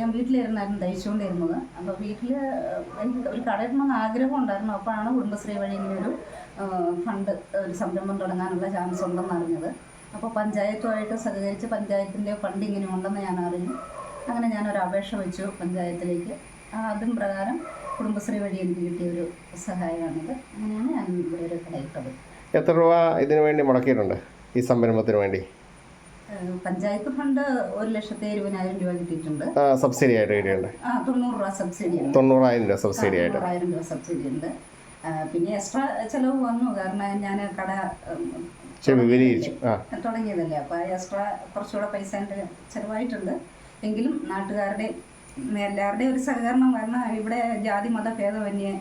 ഞാൻ വീട്ടിലിരുന്നായിരുന്നു തയ്ച്ചുകൊണ്ടിരുന്നത് അപ്പോൾ വീട്ടിൽ എനിക്ക് ഒരു കടയിടണമെന്ന് ആഗ്രഹം ഉണ്ടായിരുന്നു. അപ്പോഴാണ് കുടുംബശ്രീ വഴി ഇങ്ങനെ ഒരു ഫണ്ട് ഒരു സംരംഭം തുടങ്ങാനുള്ള ചാൻസ് ഉണ്ടെന്ന് അറിഞ്ഞത്. അപ്പോൾ പഞ്ചായത്തുമായിട്ട് സഹകരിച്ച് പഞ്ചായത്തിന്റെ ഫണ്ട് ഇങ്ങനെ ഉണ്ടെന്ന് ഞാൻ അറിഞ്ഞു. അങ്ങനെ ഞാനൊരു അപേക്ഷ വെച്ചു പഞ്ചായത്തിലേക്ക്. അതും പ്രകാരം കുടുംബശ്രീ വഴി എനിക്ക് കിട്ടിയ ഒരു സഹായമാണിത്. അങ്ങനെയാണ് ഞാൻ ഇവിടെ ഒരു കടയിട്ടത് എത്ര രൂപ ഇതിനു വേണ്ടി മുടക്കിയിട്ടുണ്ട് ഈ സംരംഭത്തിന് വേണ്ടി? പഞ്ചായത്ത് ഫണ്ട് ഒരു ലക്ഷത്തി ഇരുപതിനായിരം രൂപ കിട്ടിയിട്ടുണ്ട്. സബ്സിഡി ആയിട്ട് കിട്ടിയിട്ടുണ്ട്. തൊണ്ണൂറ് രൂപ സബ്സിഡി തൊണ്ണൂറായിരം രൂപ സബ്സിഡി ആയിട്ട് തൊണ്ണൂറായിരം രൂപ സബ്സിഡി ഉണ്ട് പിന്നെ എക്സ്ട്രാ ചിലവ് വന്നു. കാരണം ഞാൻ കട വിപുലീകരിച്ചു തുടങ്ങിയതല്ലേ. അപ്പോൾ എക്സ്ട്രാ കുറച്ചുകൂടെ പൈസ എന്റെ ചിലവായിട്ടുണ്ട്. എങ്കിലും നാട്ടുകാരുടെ എല്ലാവരുടെയും ഒരു സഹകരണം കാരണം ഇവിടെ ജാതി മത ഭേദമന്യേ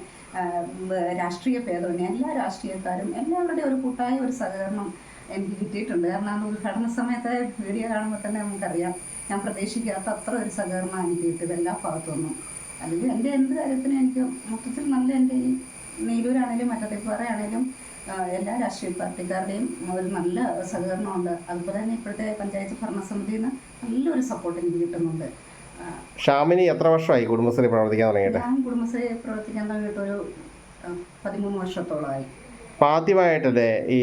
രാഷ്ട്രീയ ഭേദമന്യേ എല്ലാ രാഷ്ട്രീയക്കാരും എല്ലാവരുടെയും ഒരു കൂട്ടായ ഒരു സഹകരണം എനിക്ക് കിട്ടിയിട്ടുണ്ട്. കാരണം ആ ഉദ്ഘാടന സമയത്തെ വീഡിയോ കാണുമ്പോൾ തന്നെ നമുക്കറിയാം. ഞാൻ പ്രതീക്ഷിക്കാത്ത അത്ര ഒരു സഹകരണം എനിക്ക് കിട്ടിയത് എല്ലാ ഭാഗത്തുനിന്നും അല്ലെങ്കിൽ എന്റെ എന്ത് കാര്യത്തിനും എനിക്ക് മൊത്തത്തിൽ നല്ല എന്റെ ഈ നെയ്ലൂരാണേലും മറ്റത്തേപ്പാറയാണേലും എല്ലാ രാഷ്ട്രീയ പാർട്ടിക്കാരുടെയും ഒരു നല്ല സഹകരണമുണ്ട്. അതുപോലെ തന്നെ ഇപ്പോഴത്തെ പഞ്ചായത്ത് ഭരണസമിതിയിൽ നിന്ന് നല്ലൊരു സപ്പോർട്ട് എനിക്ക് കിട്ടുന്നുണ്ട്. ഷാമിനി എത്ര വർഷമായി കുടുംബശ്രീ പ്രവർത്തിക്കാൻ തുടങ്ങിയിട്ട്? ഞാൻ കുടുംബശ്രീ പ്രവർത്തിക്കാൻ തുടങ്ങിയിട്ട് ഒരു പതിമൂന്ന് വർഷത്തോളമായി. അപ്പോൾ ആദ്യമായിട്ടല്ലേ ഈ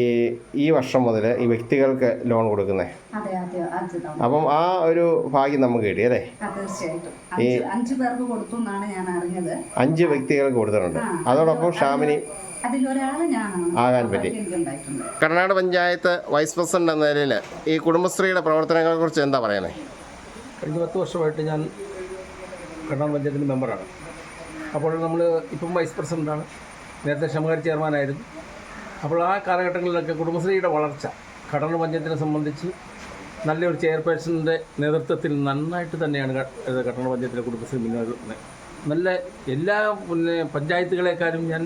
ഈ വർഷം മുതൽ ഈ വ്യക്തികൾക്ക് ലോൺ കൊടുക്കുന്നേ? അതെ ആദ്യ തവണ. അപ്പം ആ ഒരു ഭാഗ്യം നമുക്ക് കിട്ടി അല്ലേ? ആ തീർച്ചയായിട്ടും. അഞ്ച് അഞ്ച് പേർക്ക് കൊടുത്തു എന്നാണ് ഞാൻ അറിഞ്ഞത്. അഞ്ച് വ്യക്തികൾക്ക് കൊടുത്തിട്ടുണ്ട്. അതോടൊപ്പം ഷാമിനി അതിലൊരാൾ ഞാനാണ്. ആകാൻ പറ്റി. എനിക്കുണ്ടായിട്ടുണ്ട് കർണാടക പഞ്ചായത്ത് വൈസ് പ്രസിഡന്റ് എന്ന നിലയിൽ ഈ കുടുംബശ്രീയുടെ പ്രവർത്തനങ്ങളെക്കുറിച്ച് എന്താ പറയുന്നത് കഴിഞ്ഞ പത്ത് വർഷമായിട്ട് ഞാൻ കർണാടക പഞ്ചായത്തിന്റെ മെമ്പറാണ്. അപ്പോൾ നമ്മൾ ഇപ്പം വൈസ് പ്രസിഡന്റാണ് നേരത്തെ ക്ഷമകാരി ചെയർമാനായിരുന്നു. അപ്പോൾ ആ കാലഘട്ടങ്ങളിലൊക്കെ കുടുംബശ്രീയുടെ വളർച്ച കടൽ പഞ്ചായത്തിനെ സംബന്ധിച്ച് നല്ലൊരു ചെയർപേഴ്സണിന്റെ നേതൃത്വത്തിൽ നന്നായിട്ട് തന്നെയാണ് കട്ടണ പഞ്ചായത്തിലെ കുടുംബശ്രീ മുന്നോട്ട് നല്ല എല്ലാ പിന്നെ പഞ്ചായത്തുകളെക്കാളും ഞാൻ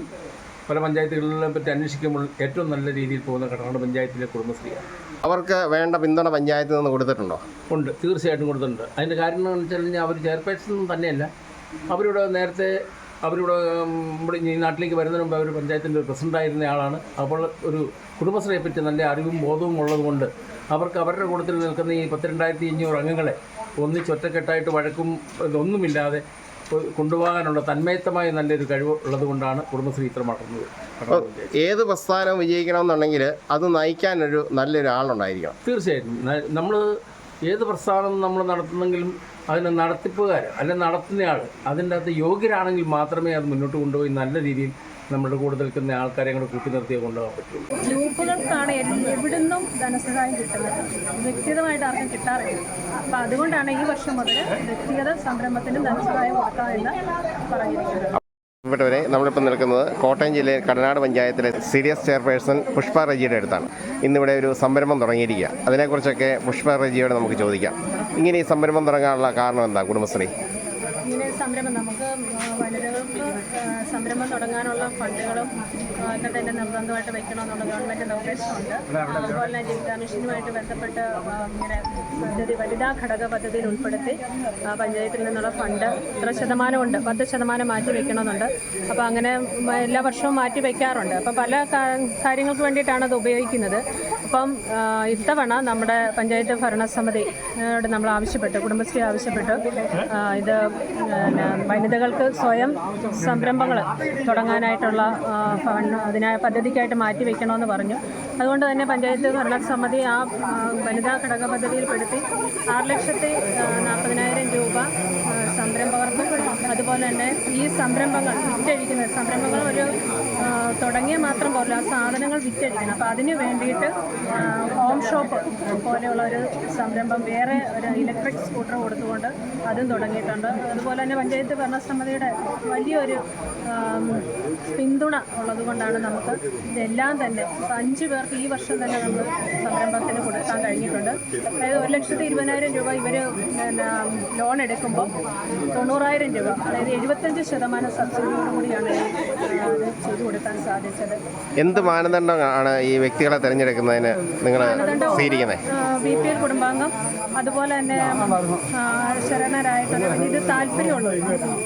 പല പഞ്ചായത്തുകളിലെ പറ്റി അന്വേഷിക്കുമ്പോൾ ഏറ്റവും നല്ല രീതിയിൽ പോകുന്ന കട്ടണ പഞ്ചായത്തിലെ കുടുംബശ്രീയാണ്. അവർക്ക് വേണ്ട പിന്തുണ പഞ്ചായത്തിൽ നിന്ന് കൊടുത്തിട്ടുണ്ടോ? ഉണ്ട് തീർച്ചയായിട്ടും കൊടുത്തിട്ടുണ്ട്. അതിന്റെ കാരണം എന്ന് വെച്ചാൽ അവർ ചെയർപേഴ്സൺ തന്നെയല്ല. അവരുടെ നേരത്തെ അവരുടെ ഉം, ഇവിടെ ഈ നാട്ടിലേക്ക് വരുന്നതിന് മുമ്പ് അവർ പഞ്ചായത്തിന്റെ പ്രസിഡന്റായിരുന്ന ആളാണ്. അപ്പോൾ ഒരു കുടുംബശ്രീയെ പറ്റി നല്ല അറിവും ബോധവും ഉള്ളതുകൊണ്ട് അവർക്ക് അവരുടെ കൂട്ടത്തിൽ നിൽക്കുന്ന ഈ പത്തിരണ്ടായിരത്തി അഞ്ഞൂറ് അംഗങ്ങളെ ഒന്നിച്ചൊറ്റക്കെട്ടായിട്ട് വഴക്കും ഇതൊന്നുമില്ലാതെ കൊണ്ടുപോകാനുള്ള തന്മയത്തമായ നല്ലൊരു കഴിവ് ഉള്ളതുകൊണ്ടാണ് കുടുംബശ്രീ ഇത്ര വളർന്നത്. അപ്പോൾ ഏത് പ്രസ്ഥാനം വിജയിക്കണമെന്നുണ്ടെങ്കിൽ അത് നയിക്കാനൊരു നല്ലൊരു ആളുണ്ടായിരിക്കണം തീർച്ചയായിട്ടും നമ്മൾ ഏത് പ്രസ്ഥാനം നമ്മൾ നടത്തുന്നെങ്കിലും അതിന് നടത്തിപ്പുകാർ അല്ലെ നടത്തുന്നയാൾ അതിന്റെ അകത്ത് യോഗ്യരാണെങ്കിൽ മാത്രമേ അത് മുന്നോട്ട് കൊണ്ടുപോയി നല്ല രീതിയിൽ നമ്മുടെ കൂടെ നിൽക്കുന്ന ആൾക്കാരെ കൂടെ കൂട്ടി നിർത്തിയേ കൊണ്ടുപോകാൻ പറ്റുള്ളൂ ഗ്രൂപ്പുകൾക്കാണ് എവിടുന്നും ധനസഹായം കിട്ടുന്നത്. വ്യക്തിഗതമായിട്ട് ആർക്കും കിട്ടാറില്ല. അപ്പോൾ അതുകൊണ്ടാണ് ഈ വർഷം മുതൽ വ്യക്തിഗത സംരംഭത്തിന് ധനസഹായം കൊടുക്കാമെന്ന് പറഞ്ഞിരിക്കുന്നത്. ഇവിടെവരെ നമ്മളിപ്പോൾ നിൽക്കുന്നത് കോട്ടയം ജില്ലയിൽ കടനാട് പഞ്ചായത്തിലെ C D S chairperson Pushpa റജിയുടെ അടുത്താണ്. ഇന്നിവിടെ ഒരു സംരംഭം തുടങ്ങിയിരിക്കുക. അതിനെക്കുറിച്ചൊക്കെ പുഷ്പ റജിയോട് നമുക്ക് ചോദിക്കാം. ഇങ്ങനെ ഈ സംരംഭം തുടങ്ങാനുള്ള കാരണം എന്താ കുടുംബശ്രീ? സംരംഭം നമുക്ക് വനിതകൾക്ക് സംരംഭം തുടങ്ങാനുള്ള ഫണ്ടുകളും ഒക്കെ തന്നെ നിർബന്ധമായിട്ട് വെക്കണമെന്നുള്ള ഗവൺമെന്റ് നിർദ്ദേശമുണ്ട്. അതുപോലെ തന്നെ ജീവിതാ മിഷനുമായിട്ട് ബന്ധപ്പെട്ട് ഇങ്ങനെ പദ്ധതി വനിതാ ഘടക പദ്ധതിയിൽ ഉൾപ്പെടുത്തി പഞ്ചായത്തിൽ നിന്നുള്ള ഫണ്ട് ഇത്ര ശതമാനമുണ്ട് പത്ത് ശതമാനം മാറ്റി വെക്കണമെന്നുണ്ട്. അപ്പോൾ അങ്ങനെ എല്ലാ വർഷവും മാറ്റി വെക്കാറുണ്ട്. അപ്പോൾ പല കാര്യങ്ങൾക്ക് വേണ്ടിയിട്ടാണ് അത് ഉപയോഗിക്കുന്നത്. അപ്പം ഇത്തവണ നമ്മുടെ പഞ്ചായത്ത് ഭരണസമിതിയോട് നമ്മൾ ആവശ്യപ്പെട്ടു കുടുംബശ്രീ ആവശ്യപ്പെട്ടു. ഇത് വനിതകൾക്ക് സ്വയം സംരംഭങ്ങൾ തുടങ്ങാനായിട്ടുള്ള ഫണ്ട് അതിനായ പദ്ധതിക്കായിട്ട് മാറ്റി വെക്കണമെന്ന് പറഞ്ഞു. അതുകൊണ്ട് തന്നെ പഞ്ചായത്ത് ഭരണസമിതി ആ വനിതാ ഘടക പദ്ധതിയിൽപ്പെടുത്തി ആറ് ലക്ഷത്തി നാൽപ്പതിനായിരം രൂപ സംരംഭകർക്ക് അതുപോലെ തന്നെ ഈ സംരംഭങ്ങൾ വിറ്റഴിക്കുന്ന സംരംഭങ്ങൾ ഒരു തുടങ്ങിയ മാത്രം പോലും ആ സാധനങ്ങൾ വിറ്റഴിക്കണം. അപ്പോൾ അതിന് വേണ്ടിയിട്ട് ഹോം ഷോപ്പ് പോലെയുള്ള ഒരു സംരംഭം വേറെ ഒരു ഇലക്ട്രിക് സ്കൂട്ടർ കൊടുത്തുകൊണ്ട് അതും തുടങ്ങിയിട്ടുണ്ട്. അതുപോലെ തന്നെ പഞ്ചായത്ത് ഭരണസമിതിയുടെ വലിയൊരു പിന്തുണ ഉള്ളതുകൊണ്ടാണ് നമുക്ക് ഇതെല്ലാം തന്നെ അഞ്ച് പേർക്ക് ഈ വർഷം തന്നെ നമ്മൾ സംരംഭത്തിന് കൊടുക്കാൻ കഴിഞ്ഞിട്ടുണ്ട്. അതായത് ഒരു ലക്ഷത്തി ഇരുപതിനായിരം രൂപ ഇവർ ലോൺ എടുക്കുമ്പോൾ തൊണ്ണൂറായിരം രൂപ അതായത് എഴുപത്തഞ്ച് ശതമാനം സബ്സിഡിയോട് കൂടിയാണ് ചെയ്തു കൊടുക്കാൻ സാധിച്ചത്. എന്ത് മാനദണ്ഡമാണ് ഈ വ്യക്തികളെ തിരഞ്ഞെടുക്കുന്നതിന് നിങ്ങൾ സ്വീകരിക്കുന്നത് ബി പി എൽ കുടുംബാംഗം അതുപോലെ തന്നെ ശരണരായിട്ടുള്ള ഇത് താല്പര്യമുള്ളൂ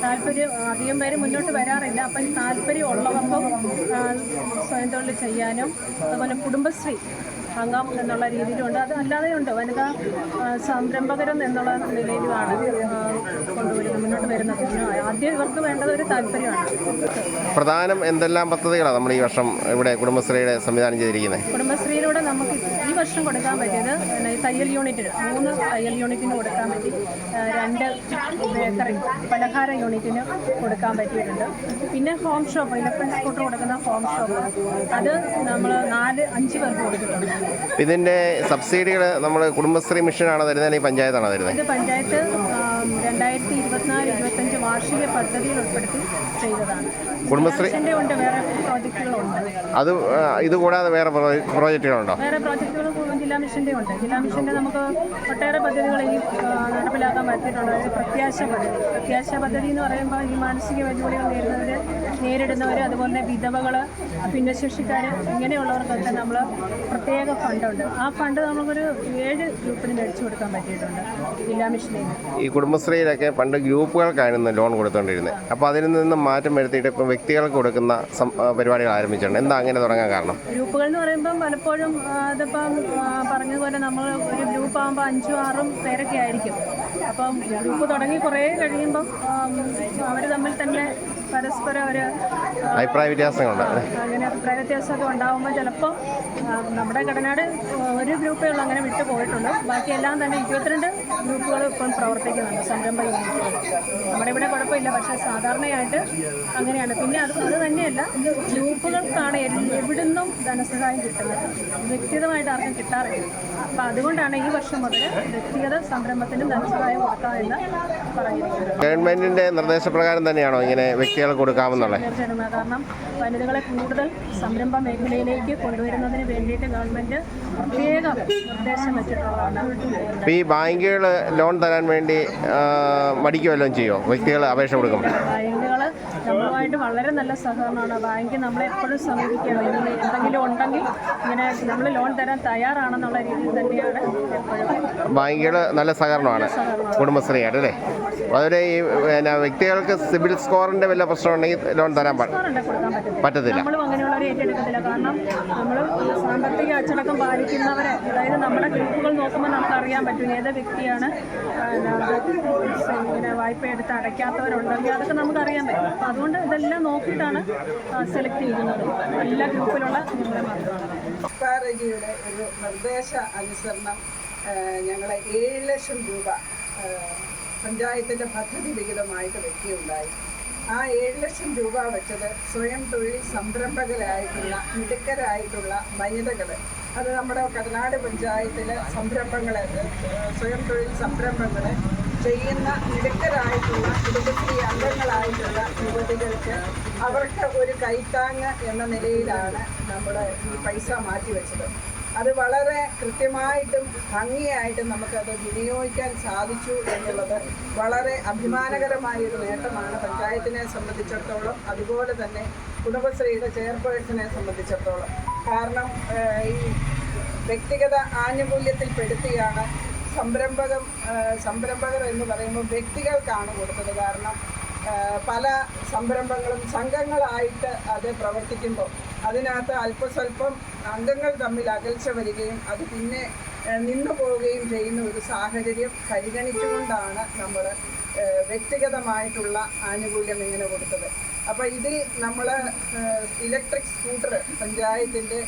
താല്പര്യം അധികം പേര് മുന്നോട്ട് വരാറില്ല. അപ്പം താല്പര്യം ഉള്ളവർക്കും ആ, സ്വയം തൊഴിൽ ചെയ്യാനും അതുപോലെ കുടുംബശ്രീ അംഗം എന്നുള്ള രീതിയിലുണ്ട്. അത് അല്ലാതെ ഉണ്ട് വനിതാ സംരംഭകരും എന്നുള്ള നിലയിലുമാണ്. ആ, കൊണ്ടുപോയി വരുന്നത് പിന്നെ ആദ്യം ഇവർക്ക് വേണ്ടത് ഒരു താല്പര്യമാണ്. പ്രധാനം എന്തെല്ലാം പദ്ധതികളാണ് നമ്മൾ ഈ വർഷം ഇവിടെ കുടുംബശ്രീയുടെ സംവിധാനം ചെയ്തിരിക്കുന്നത്? കുടുംബശ്രീയിലൂടെ നമുക്ക് ഈ വർഷം കൊടുക്കാൻ പറ്റിയത് തയ്യൽ യൂണിറ്റിന് മൂന്ന് തയ്യൽ യൂണിറ്റിന് കൊടുക്കാൻ പറ്റി. രണ്ട് ബേക്കറി പലഹാര യൂണിറ്റിന് കൊടുക്കാൻ പറ്റിയിട്ടുണ്ട്. പിന്നെ ഹോം ഷോപ്പ് ഇലക്ട്രിക് സ്കൂട്ടർ കൊടുക്കുന്ന ഹോം ഷോപ്പ്. അത് നമ്മൾ നാല് അഞ്ച് പേർക്ക് കൊടുത്തിട്ടുണ്ട്. ഇതിന്റെ സബ്സിഡികൾ നമ്മൾ കുടുംബശ്രീ മിഷനാണ് തരുന്നത് അല്ലെങ്കിൽ പഞ്ചായത്താണോ തരുന്നത്? ഇത് പഞ്ചായത്ത് രണ്ടായിരത്തി ഇരുപത്തിനാല് ഇരുപത്തഞ്ച് വാർഷിക പദ്ധതിയിൽ ഉൾപ്പെടുത്തി ചെയ്തതാണ്. കുടുംബശ്രീ? അത് ഇത് കൂടാതെ വേറെ പ്രോജക്റ്റുകളുണ്ടോ? വേറെ പ്രോജക്റ്റുകൾ ജില്ലാ മിഷന്റെ ഉണ്ട്. ജില്ലാ നമുക്ക് ഒട്ടേറെ പദ്ധതികൾ ഈ നടപ്പിലാക്കാൻ പറ്റിയിട്ടുണ്ട്. അതായത് പ്രത്യാശ പദ്ധതി. പ്രത്യാശ പദ്ധതി എന്ന് പറയുമ്പോൾ ഈ മാനസിക വെല്ലുവിളികൾ നേരിടുന്നവർ നേരിടുന്നവർ അതുപോലെ തന്നെ വിധവകൾ ഭിന്നശേഷിക്കാർ ഇങ്ങനെയുള്ളവർക്കൊക്കെ നമ്മൾ പ്രത്യേക ഫണ്ടുണ്ട്. ആ ഫണ്ട് നമുക്കൊരു ഏഴ് ഗ്രൂപ്പിന് മേടിച്ചു കൊടുക്കാൻ പറ്റിയിട്ടുണ്ട് ജില്ലാ മിഷനിൽ. ഈ കുടുംബശ്രീയിലൊക്കെ പണ്ട് ഗ്രൂപ്പുകൾക്കായിരുന്നു ലോൺ കൊടുത്തുകൊണ്ടിരുന്നത് അപ്പോൾ അതിൽ നിന്നും മാറ്റം വരുത്തിയിട്ട് ഇപ്പോൾ വ്യക്തികൾക്ക് കൊടുക്കുന്ന പരിപാടികൾ ആരംഭിച്ചിട്ടുണ്ട്. എന്താ അങ്ങനെ തുടങ്ങാൻ കാരണം? ഗ്രൂപ്പുകൾ എന്ന് പറയുമ്പം പലപ്പോഴും ഇതിപ്പം പറഞ്ഞതുപോലെ നമ്മൾ ഒരു ഗ്രൂപ്പ് ആകുമ്പോൾ അഞ്ചും ആറും പേരൊക്കെ ആയിരിക്കും. അപ്പം ഗ്രൂപ്പ് തുടങ്ങി കുറേ കഴിയുമ്പം അവർ തമ്മിൽ തന്നെ പരസ്പരം ഒരു അഭിപ്രായ വ്യത്യാസങ്ങളുണ്ട്? അങ്ങനെ അഭിപ്രായ വ്യത്യാസമൊക്കെ ഉണ്ടാകുമ്പോൾ ചിലപ്പോൾ നമ്മുടെ കടനാട് ഒരു ഗ്രൂപ്പേ ഉള്ളൂ അങ്ങനെ വിട്ടു പോയിട്ടുണ്ട്. ബാക്കിയെല്ലാം തന്നെ ഇരുപത്തിരണ്ട് ഗ്രൂപ്പുകൾ ഇപ്പം പ്രവർത്തിക്കുന്നുണ്ട് സംരംഭ യൂണിറ്റുകൾ നമ്മുടെ ഇവിടെ കുഴപ്പമില്ല പക്ഷേ സാധാരണയായിട്ട് അങ്ങനെയാണ്. പിന്നെ അത് അത് തന്നെയല്ല ഗ്രൂപ്പുകൾക്കാണ് എവിടുന്നും ധനസഹായം കിട്ടുന്നത്. വ്യക്തിഗതമായിട്ട് ആർക്കും കിട്ടാറില്ല. അപ്പം അതുകൊണ്ടാണ് ഈ വർഷം മുതൽ വ്യക്തിഗത സംരംഭത്തിനും ധനസഹായം കൊടുക്കാമെന്ന് പറയുന്നത്. ഗവൺമെന്റിന്റെ നിർദ്ദേശപ്രകാരം തന്നെയാണോ ഇങ്ങനെ കൊടുക്കാമെന്നുള്ളത് തീർച്ചയായിട്ടും കാരണം വനിതകളെ കൂടുതൽ സംരംഭ മേഖലയിലേക്ക് കൊണ്ടുവരുന്നതിന് വേണ്ടിയിട്ട് ഗവൺമെന്റ് പ്രത്യേകം നിർദ്ദേശം വെച്ചിട്ടുള്ളതാണ്. ഇപ്പോൾ ഈ ബാങ്കുകൾ ലോൺ തരാൻ വേണ്ടി മടിക്കുമല്ലോ ചെയ്യോ? വ്യക്തികൾ അപേക്ഷ കൊടുക്കും ബാങ്കുകൾ നമ്മളുമായിട്ട് വളരെ നല്ല സഹകരണമാണ്. ബാങ്ക് നമ്മളെ എപ്പോഴും സമീപിക്കുകയാണ്. ഇങ്ങനെ എന്തെങ്കിലും ഉണ്ടെങ്കിൽ ഇങ്ങനെ നമ്മൾ ലോൺ തരാൻ തയ്യാറാണെന്നുള്ള രീതിയിൽ തന്നെയാണ് എപ്പോഴും ബാങ്കുകൾ നല്ല സഹകരണമാണ്. കുടുംബശ്രീയായിട്ട് അല്ലേ? അതുപോലെ ഈ പിന്നെ വ്യക്തികൾക്ക് സിബിൽ സ്കോറിന്റെ വല്ല പ്രശ്നമുണ്ടെങ്കിൽ ലോൺ തരാൻ പറ്റത്തില്ല. നമ്മളും അങ്ങനെയുള്ളവരെ ഏറ്റെടുക്കത്തില്ല. കാരണം നമ്മൾ സാമ്പത്തിക അച്ചടക്കം പാലിക്കുന്നവരെ അതായത് നമ്മുടെ ഗ്രൂപ്പുകൾ നോക്കുമ്പോൾ നമുക്ക് അറിയാൻ പറ്റും ഏത് വ്യക്തിയാണ് വായ്പ എടുത്ത് അടയ്ക്കാത്തവരുണ്ടെങ്കിൽ അതൊക്കെ നമുക്ക് അറിയാൻ പറ്റും. അപ്പം അതുകൊണ്ട് ഇതെല്ലാം നോക്കിയിട്ടാണ് സെലക്ട് ചെയ്യുന്നത്. എല്ലാ ഗ്രൂപ്പിലുള്ള മാത്രമാണ്. ഒരു നിർദ്ദേശ അനുസരണം ഞങ്ങളെ ഏഴ് ലക്ഷം രൂപ പഞ്ചായത്തിന്റെ പദ്ധതി വിഹിതമായിട്ട് വെക്കുകയുണ്ടായി. ആ ഏഴ് ലക്ഷം രൂപ വെച്ചത് സ്വയം തൊഴിൽ സംരംഭകരായിട്ടുള്ള മിടുക്കരായിട്ടുള്ള വനിതകൾ അത് നമ്മുടെ കടനാട് പഞ്ചായത്തിലെ സംരംഭങ്ങളെ സ്വയം തൊഴിൽ സംരംഭങ്ങൾ ചെയ്യുന്ന മിടുക്കരായിട്ടുള്ള കുടുംബശ്രീ അംഗങ്ങളായിട്ടുള്ള യുവതികൾക്ക് അവർക്ക് ഒരു കൈത്താങ്ങ് എന്ന നിലയിലാണ് നമ്മൾ ഈ പൈസ മാറ്റിവെച്ചത്. അത് വളരെ കൃത്യമായിട്ടും ഭംഗിയായിട്ടും നമുക്കത് വിനിയോഗിക്കാൻ സാധിച്ചു എന്നുള്ളത് വളരെ അഭിമാനകരമായ ഒരു നേട്ടമാണ് പഞ്ചായത്തിനെ സംബന്ധിച്ചിടത്തോളം അതുപോലെ തന്നെ കുടുംബശ്രീയുടെ ചെയർപേഴ്സണെ സംബന്ധിച്ചിടത്തോളം. കാരണം ഈ വ്യക്തിഗത ആനുകൂല്യത്തിൽപ്പെടുത്തിയാണ് സംരംഭകം സംരംഭകർ എന്ന് പറയുമ്പോൾ വ്യക്തികൾക്കാണ് കൊടുത്തത്. കാരണം പല സംരംഭങ്ങളും സംഘങ്ങളായിട്ട് അത് പ്രവർത്തിക്കുമ്പോൾ അതിനകത്ത് അല്പസ്വല്പം അംഗങ്ങൾ തമ്മിൽ അകൽച്ച വരികയും അത് പിന്നെ നിന്നു പോവുകയും ചെയ്യുന്ന ഒരു സാഹചര്യം പരിഗണിച്ചുകൊണ്ടാണ് നമ്മൾ വ്യക്തിഗതമായിട്ടുള്ള ആനുകൂല്യം ഇങ്ങനെ കൊടുത്തത്. അപ്പോൾ ഇതിൽ നമ്മൾ ഇലക്ട്രിക് സ്കൂട്ടർ പഞ്ചായത്തിന്റെ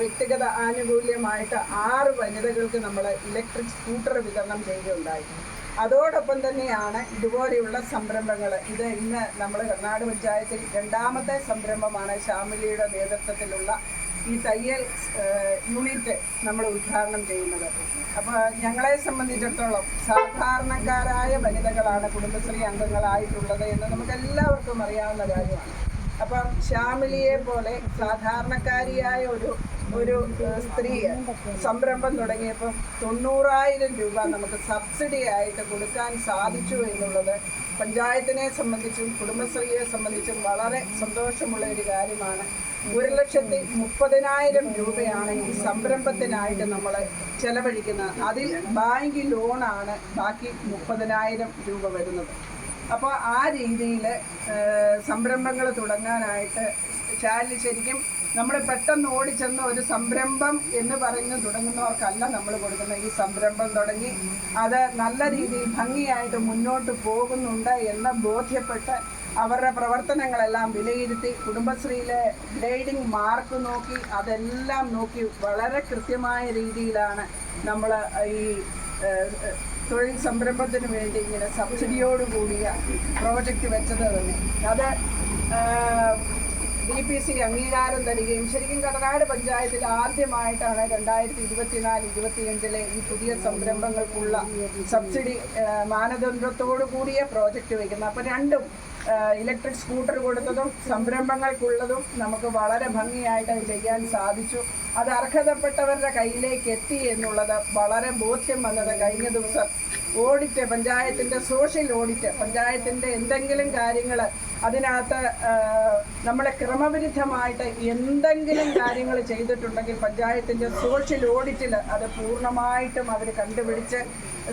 വ്യക്തിഗത ആനുകൂല്യമായിട്ട് ആറ് വനിതകൾക്ക് നമ്മൾ ഇലക്ട്രിക് സ്കൂട്ടർ വിതരണം ചെയ്യുകയുണ്ടായി. അതോടൊപ്പം തന്നെയാണ് ഇതുപോലെയുള്ള സംരംഭങ്ങൾ ഇത് ഇന്ന് നമ്മൾ കർണാട് പഞ്ചായത്തിൽ രണ്ടാമത്തെ സംരംഭമാണ് ശ്യാമിലിയുടെ നേതൃത്വത്തിലുള്ള ഈ തയ്യൽ യൂണിറ്റ് നമ്മൾ ഉദ്ഘാടനം ചെയ്യുന്നത്. അപ്പോൾ ഞങ്ങളെ സംബന്ധിച്ചിടത്തോളം സാധാരണക്കാരായ വനിതകളാണ് കുടുംബശ്രീ അംഗങ്ങളായിട്ടുള്ളത് എന്ന് നമുക്ക് എല്ലാവർക്കും അറിയാവുന്ന കാര്യമാണ്. അപ്പം ശ്യാമിലിയെ പോലെ സാധാരണക്കാരിയായ ഒരു ഒരു സ്ത്രീ സംരംഭം തുടങ്ങിയപ്പം തൊണ്ണൂറായിരം രൂപ നമുക്ക് സബ്സിഡി ആയിട്ട് കൊടുക്കാൻ സാധിച്ചു എന്നുള്ളത് പഞ്ചായത്തിനെ സംബന്ധിച്ചും കുടുംബശ്രീയെ സംബന്ധിച്ചും വളരെ സന്തോഷമുള്ള ഒരു കാര്യമാണ്. ഒരു ലക്ഷത്തി മുപ്പതിനായിരം രൂപയാണ് ഈ സംരംഭത്തിനായിട്ട് നമ്മൾ ചെലവഴിക്കുന്നത്. അതിൽ ബാങ്ക് ലോണാണ് ബാക്കി മുപ്പതിനായിരം രൂപ വരുന്നത്. അപ്പോൾ ആ രീതിയിൽ സംരംഭങ്ങൾ തുടങ്ങാനായിട്ട് ശാലി ശരിക്കും നമ്മൾ പെട്ടെന്ന് ഓടിച്ചെന്ന ഒരു സംരംഭം എന്ന് പറഞ്ഞ് തുടങ്ങുന്നവർക്കല്ല നമ്മൾ കൊടുക്കുന്ന ഈ സംരംഭം തുടങ്ങി. അത് നല്ല രീതിയിൽ ഭംഗിയായിട്ട് മുന്നോട്ട് പോകുന്നുണ്ട് എന്ന് ബോധ്യപ്പെട്ട് അവരുടെ പ്രവർത്തനങ്ങളെല്ലാം വിലയിരുത്തി കുടുംബശ്രീയിലെ ഗ്രേഡിംഗ് മാർക്ക് നോക്കി അതെല്ലാം നോക്കി വളരെ കൃത്യമായ രീതിയിലാണ് നമ്മൾ ഈ തൊഴിൽ സംരംഭത്തിന് വേണ്ടി ഇങ്ങനെ സബ്സിഡിയോടുകൂടിയ പ്രോജക്റ്റ് വെച്ചത് തന്നെ. അത് ഡി പി സി അംഗീകാരം തരികയും ശരിക്കും കടനാട് പഞ്ചായത്തിൽ ആദ്യമായിട്ടാണ് രണ്ടായിരത്തി ഇരുപത്തിനാല് ഇരുപത്തിയഞ്ചിലെ ഈ പുതിയ സംരംഭങ്ങൾക്കുള്ള സബ്സിഡി മാനദണ്ഡത്തോടു കൂടിയ പ്രോജക്റ്റ് വയ്ക്കുന്നത്. അപ്പോൾ രണ്ടും ഇലക്ട്രിക് സ്കൂട്ടർ കൊടുത്തതും സംരംഭങ്ങൾക്കുള്ളതും നമുക്ക് വളരെ ഭംഗിയായിട്ട് ചെയ്യാൻ സാധിച്ചു. അത് അർഹതപ്പെട്ടവരുടെ കയ്യിലേക്ക് എത്തി എന്നുള്ളത് വളരെ ബോധ്യം വന്നത് കഴിഞ്ഞ ദിവസം ഓഡിറ്റ് പഞ്ചായത്തിന്റെ സോഷ്യൽ ഓഡിറ്റ് പഞ്ചായത്തിന്റെ എന്തെങ്കിലും കാര്യങ്ങൾ അതിനകത്ത് നമ്മളെ ക്രമവിരുദ്ധമായിട്ട് എന്തെങ്കിലും കാര്യങ്ങൾ ചെയ്തിട്ടുണ്ടെങ്കിൽ പഞ്ചായത്തിന്റെ സോഷ്യൽ ഓഡിറ്റിൽ അത് പൂർണമായിട്ടും അവർ കണ്ടുപിടിച്ച്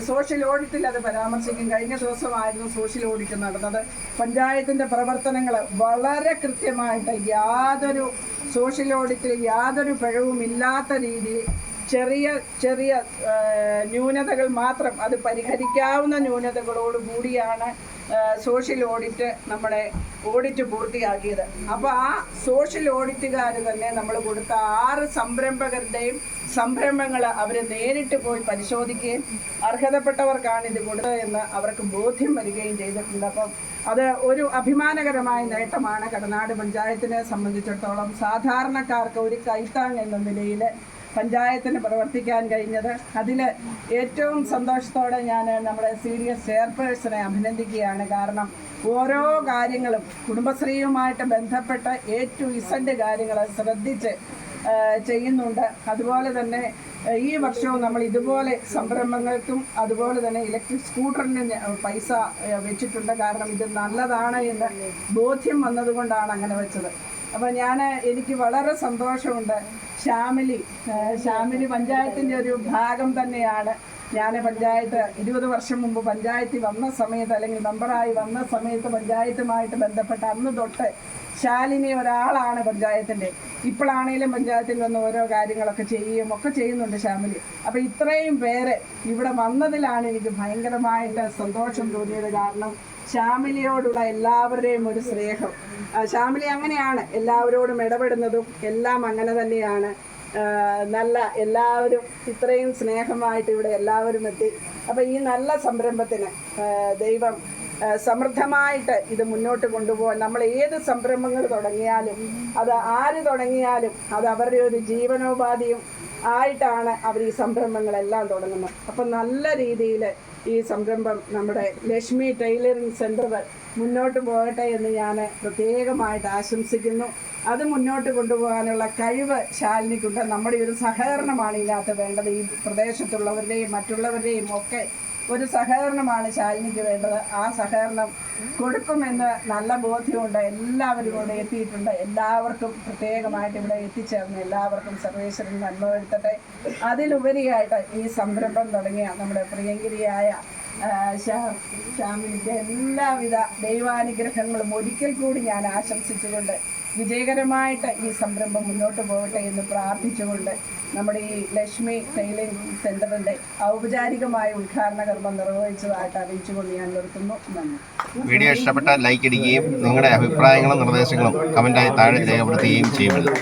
സോഷ്യൽ ഓഡിറ്റിൽ അത് പരാമർശിക്കും. കഴിഞ്ഞ ദിവസമായിരുന്നു സോഷ്യൽ ഓഡിറ്റ് നടന്നത്. പഞ്ചായത്തിന്റെ പ്രവർത്തനങ്ങൾ വളരെ കൃത്യമായിട്ട് യാതൊരു സോഷ്യൽ ഓഡിറ്റിൽ യാതൊരു പിഴവുമില്ലാത്ത രീതിയിൽ ചെറിയ ചെറിയ ന്യൂനതകൾ മാത്രം അത് പരിഹരിക്കാവുന്ന ന്യൂനതകളോട് കൂടിയാണ് സോഷ്യൽ ഓഡിറ്റ് നമ്മുടെ ഓഡിറ്റ് പൂർത്തിയാക്കിയത്. അപ്പോൾ ആ സോഷ്യൽ ഓഡിറ്റുകാർ തന്നെ നമ്മൾ കൊടുത്ത ആറ് സംരംഭകരുടെയും സംരംഭങ്ങൾ അവർ നേരിട്ട് പോയി പരിശോധിക്കുകയും അർഹതപ്പെട്ടവർക്കാണ് ഇത് കൊടുത്തത് എന്ന് അവർക്ക് ബോധ്യം വരികയും ചെയ്തിട്ടുണ്ട്. അപ്പം അത് ഒരു അഭിമാനകരമായ നേട്ടമാണ് കടനാട് പഞ്ചായത്തിനെ സംബന്ധിച്ചിടത്തോളം സാധാരണക്കാർക്ക് ഒരു കൈത്താങ് എന്ന നിലയിൽ പഞ്ചായത്തിന് പ്രവർത്തിക്കാൻ കഴിഞ്ഞത്. അതിൽ ഏറ്റവും സന്തോഷത്തോടെ ഞാൻ നമ്മുടെ സി ഡി എസ് ചെയർപേഴ്സണെ അഭിനന്ദിക്കുകയാണ്. കാരണം ഓരോ കാര്യങ്ങളും കുടുംബശ്രീയുമായിട്ട് ബന്ധപ്പെട്ട എ ടു ഇസഡ് കാര്യങ്ങൾ ശ്രദ്ധിച്ച് ചെയ്യുന്നുണ്ട്. അതുപോലെ തന്നെ ഈ വർഷവും നമ്മൾ ഇതുപോലെ സംരംഭങ്ങൾക്കും അതുപോലെ തന്നെ ഇലക്ട്രിക് സ്കൂട്ടറിന് പൈസ വെച്ചിട്ടുണ്ട്. കാരണം ഇത് നല്ലതാണ് എന്ന് ബോധ്യം വന്നതുകൊണ്ടാണ് അങ്ങനെ വെച്ചത്. അപ്പോൾ ഞാൻ എനിക്ക് വളരെ സന്തോഷമുണ്ട്. ശ്യാമിലി ശ്യാമിലി പഞ്ചായത്തിന്റെ ഒരു ഭാഗം തന്നെയാണ്. ഞാൻ പഞ്ചായത്ത് ഇരുപത് വർഷം മുമ്പ് പഞ്ചായത്തിൽ വന്ന സമയത്ത് അല്ലെങ്കിൽ മെമ്പറായി വന്ന സമയത്ത് പഞ്ചായത്തുമായിട്ട് ബന്ധപ്പെട്ട അന്ന് തൊട്ട് ശാലിനി ഒരാളാണ് പഞ്ചായത്തിന്റെ ഇപ്പോഴാണേലും പഞ്ചായത്തിൽ വന്ന് ഓരോ കാര്യങ്ങളൊക്കെ ചെയ്യുകയും ഒക്കെ ചെയ്യുന്നുണ്ട് ശ്യാമിലി. അപ്പോൾ ഇത്രയും പേര് ഇവിടെ വന്നതിലാണ് എനിക്ക് ഭയങ്കരമായിട്ട് സന്തോഷം തോന്നിയത് കാരണം ശ്യാമിലിയോടുള്ള എല്ലാവരുടെയും ഒരു സ്നേഹം. ശാമിലി അങ്ങനെയാണ് എല്ലാവരോടും ഇടപെടുന്നതും എല്ലാം അങ്ങനെ തന്നെയാണ്. നല്ല എല്ലാവരും ഇത്രയും സ്നേഹമായിട്ട് ഇവിടെ എല്ലാവരും എത്തി. അപ്പം ഈ നല്ല സംരംഭത്തിന് ദൈവം സമൃദ്ധമായിട്ട് ഇത് മുന്നോട്ട് കൊണ്ടുപോകാൻ നമ്മൾ ഏത് സംരംഭങ്ങൾ തുടങ്ങിയാലും അത് ആര് തുടങ്ങിയാലും അത് അവരുടെ ഒരു ജീവനോപാധിയും ആയിട്ടാണ് അവർ ഈ സംരംഭങ്ങളെല്ലാം തുടങ്ങുന്നത്. അപ്പം നല്ല രീതിയിൽ ഈ സംരംഭം നമ്മുടെ ലക്ഷ്മി ടൈലറിംഗ് സെന്റർ മുന്നോട്ട് പോകട്ടെ എന്ന് ഞാൻ പ്രത്യേകമായിട്ട് ആശംസിക്കുന്നു. അത് മുന്നോട്ട് കൊണ്ടുപോകാനുള്ള കഴിവ് ശാലിനിക്കുണ്ട്. നമ്മുടെ ഒരു സഹകരണമാണ് ഇതിനകത്ത് വേണ്ടത്. ഈ പ്രദേശത്തുള്ളവരുടെയും മറ്റുള്ളവരുടെയും ഒക്കെ ഒരു സഹകരണമാണ് ശാലിനിക്ക് വേണ്ടത്. ആ സഹകരണം കൊടുക്കുമെന്ന് നല്ല ബോധ്യമുണ്ട്. എല്ലാവരും ഇവിടെ എത്തിയിട്ടുണ്ട്. എല്ലാവർക്കും പ്രത്യേകമായിട്ട് ഇവിടെ എത്തിച്ചേർന്ന് എല്ലാവർക്കും സർവേശ്വരൻ നന്മ വരുത്തട്ടെ അതിലുപരിയായിട്ട് ഈ സംരംഭം തുടങ്ങിയ നമ്മുടെ പ്രിയങ്കരിയായ ശ്യാമിന്റെ എല്ലാവിധ ദൈവാനുഗ്രഹങ്ങളും ഒരിക്കൽ കൂടി ഞാൻ ആശംസിച്ചുകൊണ്ട് വിജയകരമായിട്ട് ഈ സംരംഭം മുന്നോട്ട് പോകട്ടെ എന്ന് പ്രാർത്ഥിച്ചുകൊണ്ട് നമ്മുടെ ഈ ലക്ഷ്മി ടൈലറിംഗ് സെന്ററിന്റെ ഔപചാരികമായ ഉദ്ഘാടന കർമ്മം നിർവഹിച്ചതായിട്ട് അറിയിച്ചുകൊണ്ട് ഞാൻ നിർത്തുന്നു. നന്ദി. വീഡിയോ ഇഷ്ടപ്പെട്ടാൽ ലൈക്ക് അടിക്കുകയും നിങ്ങളുടെ അഭിപ്രായങ്ങളും നിർദ്ദേശങ്ങളും കമന്റായി താഴെ രേഖപ്പെടുത്തുകയും ചെയ്യുമല്ലോ